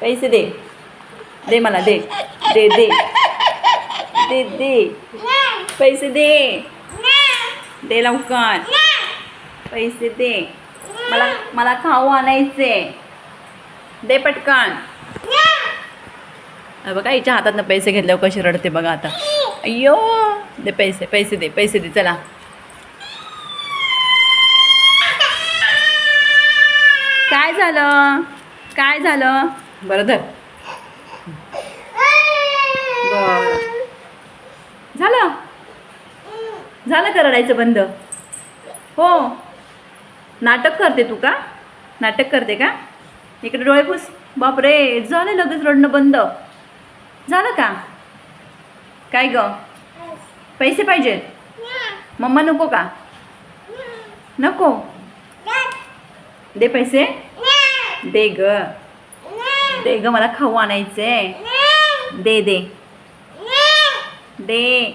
पैसे दे. दे मला दे. दे दे. दे दे. पैसे दे. दे लवकर पैसे दे. मला मला खाऊ आणायचे दे पटकन. बघा हिच्या हातातनं पैसे घेतल्यावर कशी रडते बघा आता. अय्यो दे पैसे पैसे दे पैसे दे चला. काय झालं? काय झालं? बरं धर. बरं. झालं? झालं का रडायचं बंद? हो. नाटक करते तू का? नाटक करते का? इकडे डोळे पुस. बापरे झालं लगेच रडणं बंद. झालं का? काय ग? पैसे पाहिजेत मम्मा नको का? नको. दे पैसे. दे ग. दे ग मला खाऊ आणायचे दे दे. दे.